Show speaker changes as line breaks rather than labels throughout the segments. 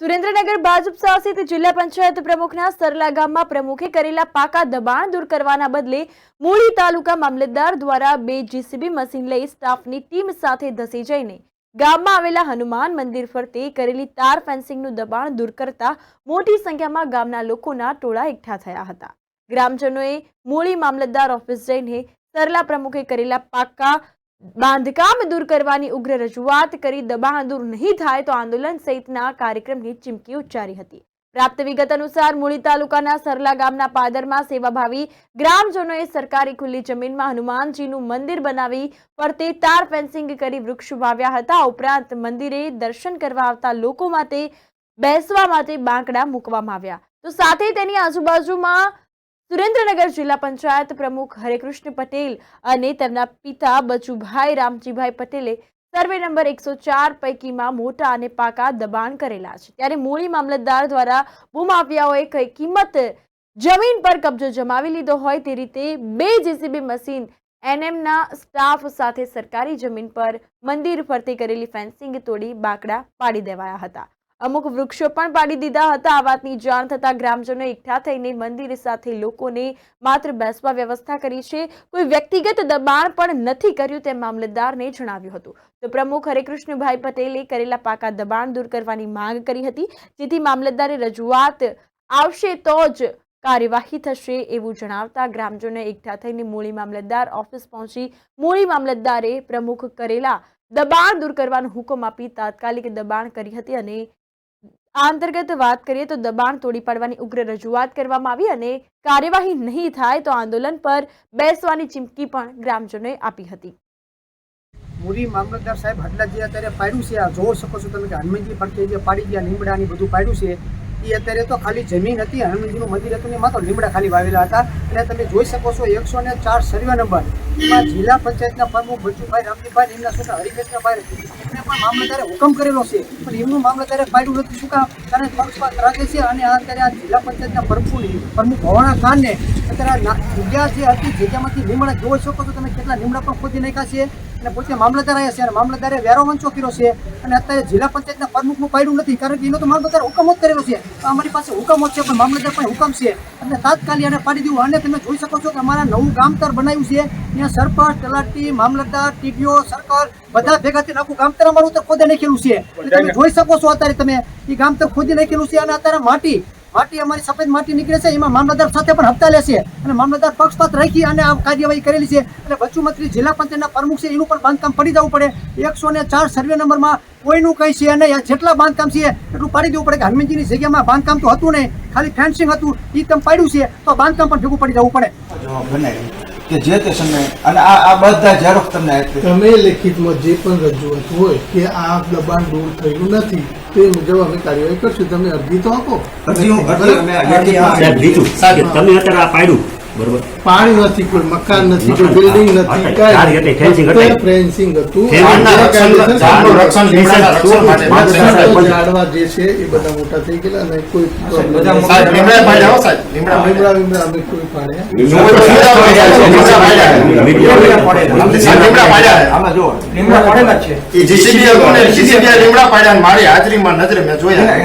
સુરેન્દ્રનગર ભાજપ શાસિત જિલ્લા પંચાયત પ્રમુખના સરલા ગામમાં પ્રમુખે કરેલા પાકા દબાણ દૂર કરવાના બદલે મૂળી તાલુકા મામલતદાર દ્વારા બે જીસીબી મશીન લઈ સ્ટાફની ટીમ સાથે ધસી જઈને ગામમાં આવેલા હનુમાન મંદિર ફરતે કરેલી તાર ફેન્સિંગનું દબાણ દૂર કરતા મોટી સંખ્યામાં ગામના લોકોના ટોળા એકઠા થયા હતા. ગ્રામજનોએ મૂળી મામલતદાર ઓફિસ જઈને સરલા પ્રમુખે કરેલા પાકા બાંધકામ દૂર કરવાની ઉગ્ર રજૂઆત કરી દબાણ દૂર નહીં થાય તો આંદોલન સહિતના કાર્યક્રમની ચીમકી ઉચ્ચારી હતી. પ્રાપ્ત વિગત અનુસાર મૂળી તાલુકાના સરલા ગામના પાદરમાં સેવાભાવી ગ્રામજનોએ સરકારી ખુલ્લી જમીનમાં હનુમાનજીનું મંદિર બનાવી ફરતે તાર ફેન્સિંગ કરી વૃક્ષ વાવ્યા હતા. ઉપરાંત મંદિરે દર્શન કરવા આવતા લોકો માટે બેસવા માટે બાંકડા મૂકવામાં આવ્યા. તો સાથે તેની આજુબાજુમાં સુરેન્દ્રનગર જિલ્લા પંચાયત પ્રમુખ હરેકૃષ્ણ પટેલ અને તેમના પિતા બચુભાઈ રામજીભાઈ પટેલે સર્વે નંબર એકસો ચાર પૈકીમાં મોટા અને પાકા દબાણ કરેલા છે. ત્યારે મૂળી મામલતદાર દ્વારા ભૂમાફિયાઓએ કઈ કિંમત જમીન પર કબજો જમાવી લીધો હોય તે રીતે બે જેસીબી મશીન એનએમના સ્ટાફ સાથે સરકારી જમીન પર મંદિર ફરતે કરેલી ફેન્સિંગ તોડી બાકડા પાડી દેવાયા હતા. અમુક વૃક્ષો પણ પાડી દીધા હતા. આ વાતની જાણ થતા ગ્રામજનો એકઠા થઈને મંદિર સાથે લોકોને માત્ર બેસવા વ્યવસ્થા કરી છે. કોઈ વ્યક્તિગત દબાણ પણ નથી કર્યું તેમ મામલતદારને જણાવ્યું હતું. તો પ્રમુખ હરેકૃષ્ણભાઈ પટેલે કરેલા પાકા દબાણ દૂર કરવાની માંગ કરી હતી. જેથી મામલતદારે રજૂઆત આવશે તો જ કાર્યવાહી થશે એવું જણાવતા ગ્રામજનો એકઠા થઈને મૂળી મામલતદાર ઓફિસ પહોંચી મૂળી મામલતદારે પ્રમુખ કરેલા દબાણ દૂર કરવાનો હુકમ આપી તાત્કાલિક દબાણ કરી હતી અને આ અંતર્ગત વાત કરીએ તો દબાણ તોડી પાડવાની ઉગ્ર રજૂઆત કરવામાં આવી અને કાર્યવાહી નહીં થાય તો આંદોલન પર બેસવાની ચીમકી પણ ગ્રામજનોએ આપી હતી.
મુરી મામલતદાર સાહેબ હટલાજી અત્યારે પાડ્યું છે. આ જોઈ શકો છો તમે કે હનુમાનજી જે પાડી ગયા, લીમડાની બધું પાડ્યું છે. એ અત્યારે તો ખાલી જમીન હતી, હનુમાનજીનું મંદિર હતું ને એમાં લીમડા ખાલી વાવેલા હતા. અને તમે જોઈ શકો છો એકસો ને ચાર સર્વે નંબર. એમાં જિલ્લા પંચાયતના પ્રમુખ બચુભાઈ રામજીભાઈ, એમના છોકરા હરિકેશભાઈ એમને પણ મામલતદારે હુકમ કરેલો છે. પણ એમનું મામલતદારે પાડ્યું નથી. શું કામ? કારણ પક્ષપાત રાખે છે અને અત્યારે આ જિલ્લા પંચાયતના પ્રમુખ પ્રમુખ હોવાના કારણે અત્યારે જગ્યા જે હતી, જગ્યામાંથી લીમડા જોઈ શકો છો તમે, કેટલા લીમડા પણ ખોદી નાખ્યા છે. અને પોતે મામલતદાર આવ્યા છે અને મામલતદારે વેરો વંચો કર્યો છે અને અત્યારે જિલ્લા પંચાયતના પ્રમુખનું પાડ્યું નથી કારણ કે એનો તો મામલતદાર હુકમ જ કરેલો છે. અમારી પાસે હુકમ જ છે પણ મામલતદાર પણ હુકમ છે. અને તાત્કાલિક એને પાડી દીધું અને તમે જોઈ શકો છો કે અમારા નવું ગામતર બનાવ્યું છે. ત્યાં સરપંચ તલાટી મામલતદાર ટીડીઓ સરકાર બધા ભેગા થઈને આખું ગામતર અમારું તો ખોદે નાખેલું છે. તમે જોઈ શકો છો અત્યારે તમે. એ ગામતર ખોદી નાખેલું છે અને અત્યારે માટી માટી અમારી સફેદ માટી નીકળે છે એમાં મામલતદાર સાથે પણ હપ્તા લેશે. અને મામલતદાર પક્ષપાત રાખી અને આ કાર્યવાહી કરેલી છે. અને બચ્ચુ મંત્રી જિલ્લા પંચાયતના પ્રમુખ છે એનું પણ બાંધકામ પડી જવું પડે. એકસો ને ચાર સર્વે નંબરમાં કોઈનું કંઈ છે અને જેટલા બાંધકામ છે એટલું પાડી દેવું પડે કે હનુમાનજીની જગ્યામાં બાંધકામ તો હતું નહીં. ખાલી ફેન્સિંગ હતું એ તમે પાડ્યું છે તો બાંધકામ પણ ભેગું પડી જવું પડે.
કે જે તે સમયે અને આ આ બધા ઝેરોક્ષ તમને
તમે લેખિતમાં જે પણ રજૂઆત હોય કે આ દબાણ દૂર થયું નથી તે મુજબ અમે કાર્યવાહી કરશું. તમે અરજી તો આપો.
તમે અત્યારે આ પાડ્યું. બરોબર?
પાણી નથી કોઈ મકાન નથી કોઈ બિલ્ડિંગ નથી કાંઈ ફેન્સિંગ હતું. ઝાડવા જે છે એ બધા મોટા થઈ ગયેલા અને કોઈ
લીમડા લીમડા
લીમડા લીમડા અમે કોઈ પાડ્યા.
મારી હાજરીમાં નજરે મેં જોયા.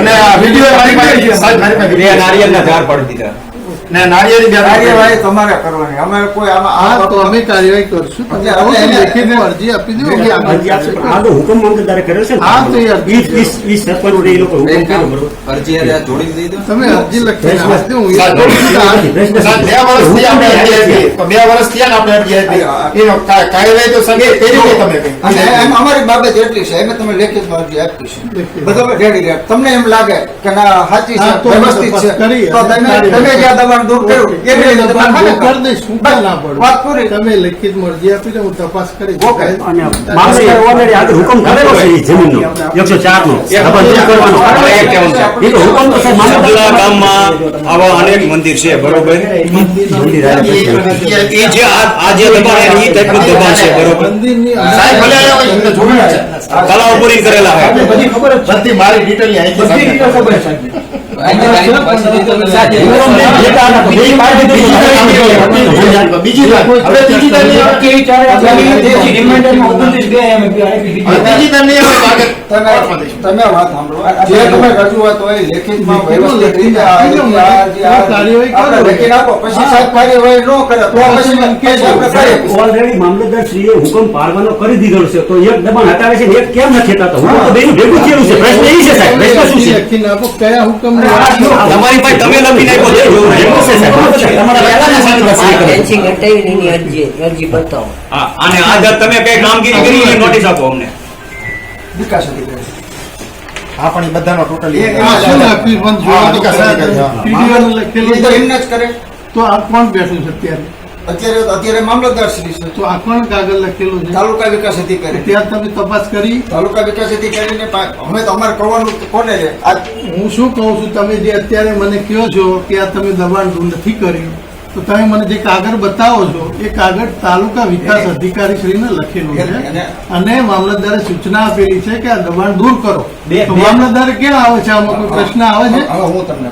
અને વીડિયો મારી પાસે છે, સાહેબ, મારી પાસે video છે.
નારિયેળના ઝાડ પાડી દીધા.
ને નાળિયેરી બે
કાર્યવાહી તમારે કરવાની. અમે કોઈ આમાં
આ તો અમે કાર્યવાહી કરશું. તમે આવો તો અરજી આપી દો
આ તો હુકમ મામલતદારે કર્યો છે
હા, તો
ઈ- ઈ- ઈ સરપંચ એ લોકો હુકમ કર્યો
અરજી આ જોડી દઈ દો
તમે અરજી લખી આપી હું
બે આપણે અરજી આપી. તો બે વર્ષ થયા આપણે અરજી આપી. કાર્યવાહી તો સંગે કરી નહીં તમે કંઈ.
અને એમ અમારી બાબત એટલી છે એમ તમે લેખિત અરજી આપી છે બધા રેડી રહે તમને એમ લાગે કે ના સાચી છે વ્યવસ્થિત છે. તો તમે તમે જ્યાં આ દબાણ દૂર કર્યું. એવી રીતે
તમે
દબાણ
દબાણ
ખરેખર.
કરી. દઈશું ક્યાં ના પડે.
વાત પૂરી.
તમે લેખિતમાં અરજી આપી દો હું તપાસ કરીશ
અને મામલતદાર already આગળ હુકમ કરેલો છે ઈ જમીનનો. એકસો ચાર નો દબાણ કરવાનો.
એ કેવું છે?
એ તો હુકમ તો સાહેબ
આપણા ગામમાં આવા અનેક મંદિર છે બરોબર?
મંદિર આવ્યા
એ જે આ આ જે દબાણ એ ટાઈપનું દબાણ છે બરોબર?
સાહેબ, ભલે આવ્યા હોય, એમને જોયું છે.
તલાવ પૂરી કરેલા હોય.
બધી ખબર જ છે. બધી મારી ડિટેલ અહીં છે,
તમે વાત સાંભળો.
ઓલરેડી મામલતદાર શ્રીએ હુકમ પાડવાનો કરી દીધો છે તો એક દબાણ હટાવે છે એક કેમ નથી હટાતો હું તો બેનું ભેગું થયેલું છે પ્રશ્ન એ છે સાહેબ પ્રશ્ન શું છે
કયા હુકમ
તમારી પાસે તમે જોવું
છે? તમારા
અરજી અરજી બતાવો.
હા અને તમે કઈ કામગીરી કરી નોટિસ આપો અમને.
વિકાસ અધિકારી.
હા પણ એ બધાનો ટોટલી
લખેલું
એમને જ કરે.
તો આ કોણ બેઠું છે અત્યારે?
અત્યારે અત્યારે મામલતદાર શ્રી છે.
તો આ કોણ કાગળ લખેલું છે?
તાલુકા વિકાસ અધિકારી.
ત્યાં તમે તપાસ કરી?
તાલુકા વિકાસ અધિકારીને અમે તો અમારે કરવાનું કોને છે?
હું શું કહું છું તમે જે અત્યારે મને કહો છો કે આ તમે દબાણ નથી કર્યું. તો તમે મને જે કાગળ બતાવો છો એ કાગળ તાલુકા વિકાસ અધિકારી શ્રીને લખેલું છે અને મામલતદારે સૂચના આપેલી છે કે આ દબાણ દૂર કરો
મામલતદાર
તો ક્યાં આવે છે આમાં કોઈ પ્રશ્ન આવે છે
હું તમને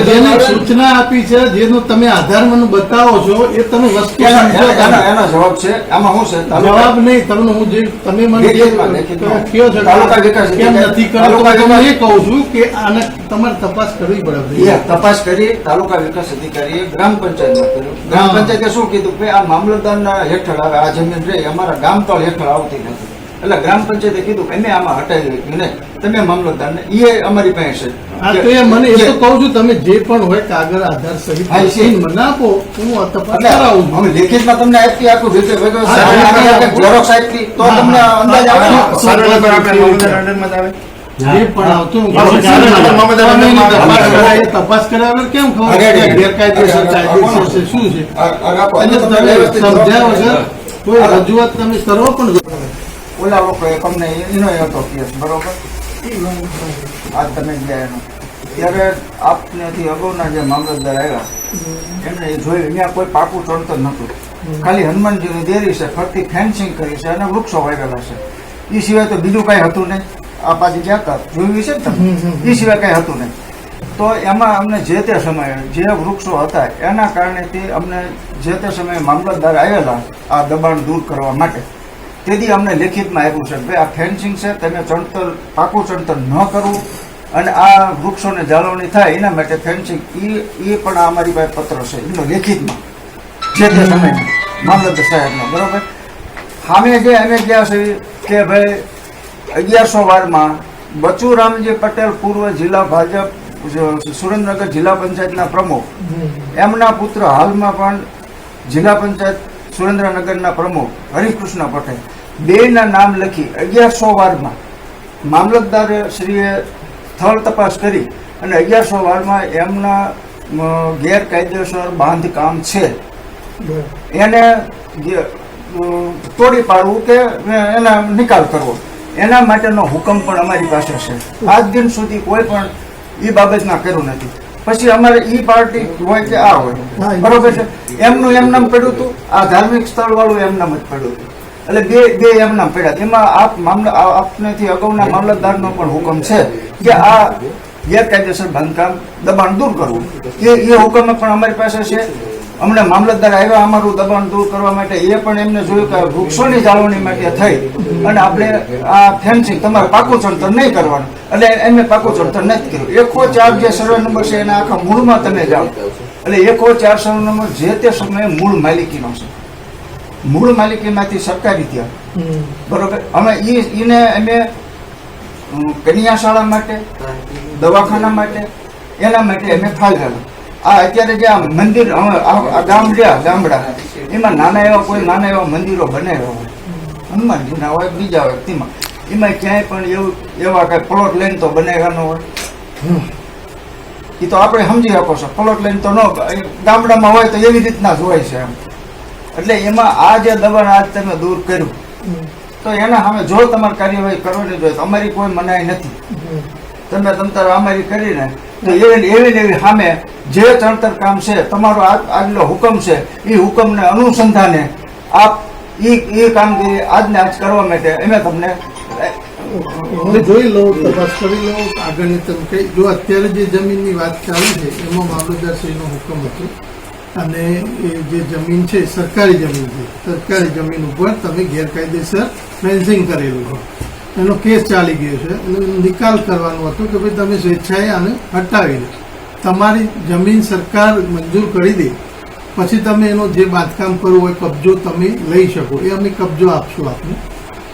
જેને સૂચના આપી છે જેનું તમે આધાર મને બતાવો છો એ તમે વસ્તુ
એના
સમજો.
એના- એના- એના જવાબ છે. આમાં શું છે? તાલુકા-
જવાબ નહીં તમને હું જે તમે મને જે
લેખિતમાં, લેખિતમાં.
છો
વિકાસ
કેમ નથી કરતો હું એ કહું છું કે આને તમારે તપાસ કરવી પડે
તપાસ કરી તાલુકા વિકાસ અધિકારીએ ગ્રામ પંચાયતમાં કર્યું. ગ્રામ. પંચાયતે શું કીધું કે આ મામલતદારના હેઠળ આવે આ જમીન રે અમારા ગામ તળ હેઠળ આવતી નથી. એટલે ગ્રામ પંચાયતે કીધું કે અમે આમાં હટાવી રાખ્યું ને તમે મામલતદારને એ અમારી પાસે
હા
છે
તો એ મને એ તો કહું છું તમે જે પણ હોય કાગળ આધાર સહિત મને આપો હું તપાસ કરાવું
અમે લેખિતમાં તમને આપી આખું રીતે. ઝેરોક્ષ આપી તો તમને અંદાજ આવે. ને?
મામલતદાર મામલતદાર
તપાસ કરાવ્યા વગર કેમ ખબર? ગેરકાયદેસર કાયદેસર છે શું છે? સમજ્યા વગર કોઈ રજૂઆત તમે કરો પણ
ઓલા લોકોએ તમને એનો હતો કેસ, બરોબર? આ તમે ગયા એનો. ત્યારે આપનેથી અગાઉના જે મામલતદાર આવ્યા, એમને એ જોયું અહીંયા કોઈ પાકું ચણતર નહોતું. ખાલી હનુમાનજીની દેરી છે, ફરતી ફેન્સિંગ કરી છે અને વૃક્ષો વાવેલા છે. એ સિવાય તો બીજું કાંઈ હતું નહીં. આ પાછી ગયા હતા જોયું છે ને એ સિવાય કાંઈ હતું નહીં. તો એમાં અમને જે તે સમયે જે વૃક્ષો હતા, એના કારણેથી અમને જે તે સમયે મામલતદાર આવેલા, આ દબાણ દૂર કરવા માટે તેથી અમને લેખિતમાં આપ્યું છે ભાઈ આ ફેન્સિંગ છે તમે ચણતર પાકું ચણતર ન કરવું અને આ વૃક્ષોને જાળવણી થાય એના માટે ફેન્સિંગ એ એ પણ અમારી પાસે પત્ર છે એનો લેખિતમાં. જે તે સમયે મામલતદાર સાહેબનો બરાબર? સામે જે અમે ગયા છે કે ભાઈ અગિયારસો વારમાં બચુરામજી પટેલ પૂર્વ જિલ્લા ભાજપ સુરેન્દ્રનગર જિલ્લા પંચાયતના પ્રમુખ. એમના પુત્ર હાલમાં પણ જિલ્લા પંચાયત સુરેન્દ્રનગરના પ્રમુખ હરિકૃષ્ણ પટેલ. બેના નામ લખી અગિયારસો વારમાં મામલતદાર શ્રીએ સ્થળ તપાસ કરી અને અગિયારસો વારમાં એમના ગેરકાયદેસર બાંધકામ છે. એને જે, તોડી પાડવું કે એના નિકાલ કરવો. એના માટેનો હુકમ પણ અમારી પાસે છે. આજ દિન સુધી કોઈ પણ એ બાબતમાં કર્યું નથી. પછી અમારે ઈ પાર્ટી હોય કે આ હોય. બરોબર છે? એમનું એમનામ પડ્યું હતું. આ ધાર્મિક સ્થળ વાળું એમનામ જ પડ્યું હતું. એટલે બે બે એમનામ પડ્યા. એમાં આપ મામલા આપનેથી અગાઉના મામલતદારનો પણ હુકમ છે કે આ ગેરકાયદેસર બાંધકામ દબાણ દૂર કરવું. એ એ હુકમ પણ અમારી પાસે છે. અમને મામલતદાર આવ્યા અમારું દબાણ દૂર કરવા માટે. એ પણ એમને જોયું કે વૃક્ષોની જાળવણી માટે થઈ. અને આપણે આ ફેન્સિંગ તમારે પાકું ચણતર નહીં કરવાનું. એટલે એમને પાકું ચણતર નથી કર્યું. એકો ચાર જે સર્વે નંબર છે એના આખા મૂળમાં તમે જાઓ. એટલે એકો ચાર સર્વે નંબર જે તે સમયે મૂળ માલિકીનો છે. મૂળ માલિકીમાંથી સરકારી ત્યાં. બરોબર? અમે ઈ એને અમે કન્યાશાળા કન્યા શાળા માટે દવાખાના માટે એના માટે અમે ફાળવેલા આ અત્યારે જે આ મંદિર ગામ રહ્યા ગામડા. એમાં નાના એવા કોઈ નાના એવા મંદિરો બનાવ્યા હોય. હનુમાનજીના હોય બીજા હોય તેમાં એમાં ક્યાંય પણ એવું એવા કાંઈ પ્લોટ લઈને તો બનાવ્યા ન હોય. એ તો આપણે સમજી શકો છો. પ્લોટ લઈને તો ન ગામડામાં હોય તો એવી રીતના જ હોય છે એમ. એટલે એમાં આ જે દબાણ આજ તમે દૂર કર્યું તો એના સામે જો તમારે કાર્યવાહી કરવાની જોઈએ અમારી કોઈ મનાઈ નથી. તમે તમતાર અમારી કરીને એવી એવી સામે જે ચણતર કામ છે, તમારો આજનો હુકમ છે એ હુકમને અનુસંધાને આપ એ કામગીરી આજને આજ કરવા માટે અમે તમને
જોઈ લઉં, તપાસ કરી લઉં, આગળની તમે કઈ જો અત્યારે જે જમીનની વાત ચાલે છે, એમાં મામલતદારશ્રીનો હુકમ હતો. અને એ જે જમીન છે સરકારી જમીન છે. સરકારી જમીન ઉપર તમે ગેરકાયદેસર ફેન્સિંગ કરેલું છે એનો કેસ ચાલી ગયો છે. એનો નિકાલ કરવાનો હતો કે ભાઈ તમે સ્વેચ્છાએ આને હટાવી દો તમારી જમીન સરકાર મંજૂર કરી દે. પછી તમે એનો જે બાંધકામ કરવું હોય, કબજો તમે લઈ શકો. એ અમે કબજો આપશું આપને.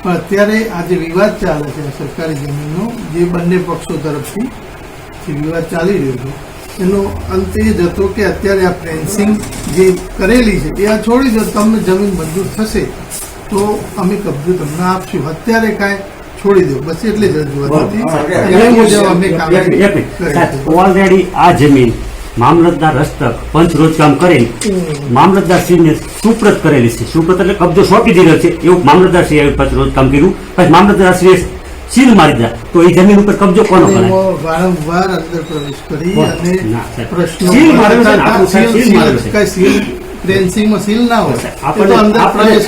પણ અત્યારે આ જે વિવાદ ચાલે છે સરકારી જમીનનો, જે બંને પક્ષો તરફથી જે વિવાદ ચાલી રહ્યો છે, એનો અંત એ જ હતો કે અત્યારે આ ફેન્સિંગ જે કરેલી છે, એ આ છોડી દો તમને જમીન મંજૂર થશે, તો અમે કબજો તમને આપશું. અત્યારે કાંઈ છોડી દો બસ એટલી જ રજૂઆત
ઓલરેડી આ જમીન મામલતદાર હસ્તક પંચ રોજકામ કરી મામલતદાર શ્રીને સુપ્રત કરેલી છે. સુપ્રત એટલે કબજો સોંપી દીધો છે. એવું મામલતદાર શ્રી આવી પંચ રોજકામ કર્યું. પછી મામલતદાર શ્રીએ સીલ મારી દીધા. તો એ જમીન ઉપર કબજો કોનો
કરે વારંવાર અંદર પ્રવેશ કરી અને પ્રશ્નો
સીલ છે સાહેબ
સીલ-
છે.
સીલ ના હોય.
આપણને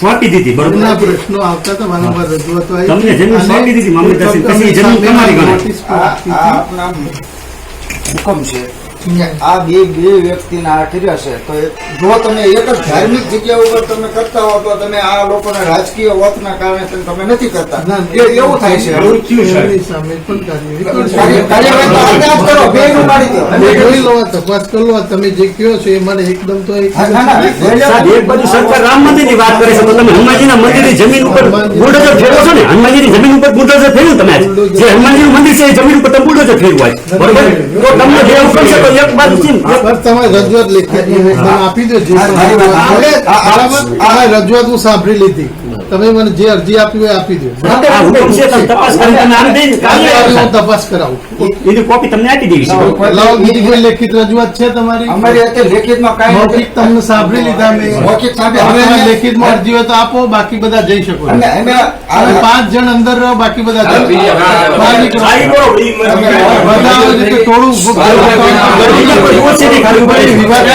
સોંપી દીધી બરોબર?
પ્રશ્નો આવતા હતા વારંવાર રજૂઆતો આવી
તમને જમીન સોંપી દીધી મામલતદાર. જમીન તમારી.
આપના હુકમ છે. કે આ બે બે વ્યક્તિને આ કર્યા છે તો જો તમે એક જ ધાર્મિક જગ્યા ઉપર તમે કરતા હો તો તમે આ લોકોને રાજકીય વતના કારણે તમે- નથી કરતા. એવું થાય છે.
તપાસ કરી લો તમે જે કહો છો એ મને એકદમ તો એક
બાજુ સરકાર રામ મંદિરની વાત કરે છે તો તમે હનુમાનજીના મંદિરની જમીન ઉપર બુલડોઝર ફેરવો છો ને? હનુમાનજીની જમીન ઉપર બુલડોઝર ફેર્યું તમે. જે હનુમાનજીનું મંદિર છે એ જમીન ઉપર તમે બુલડોઝર ફેરવું હોય. બરોબર? તો તમને જે હુકમ છે એક બાજુ છે
બસ તમારી રજૂઆત લેખિત આપી દો જે
હા. આ-
રજૂઆત સાંભળી લીધી. તમે મને જે અરજી આપી હોય આપી દો.
તપાસ
કરાવું.
એની કોપી તમને આપી દેવી છે.
બીજી કોઈ લેખિત રજૂઆત છે તમારી?
અમારી અત્યારે લેખિતમાં કાંઈ
મૌખિક તમને સાંભળી લીધા મેં
મૌખિક સાંભળી-
લેખિતમાં અરજી હોય તો આપો બાકી બધા જઈ શકો પાંચ જણ અંદર રહો બાકી બધા થોડું
ગરમીના કોઈ દિવસ છે નહીં, ખાલી ઉભા રહી.
વિવાદ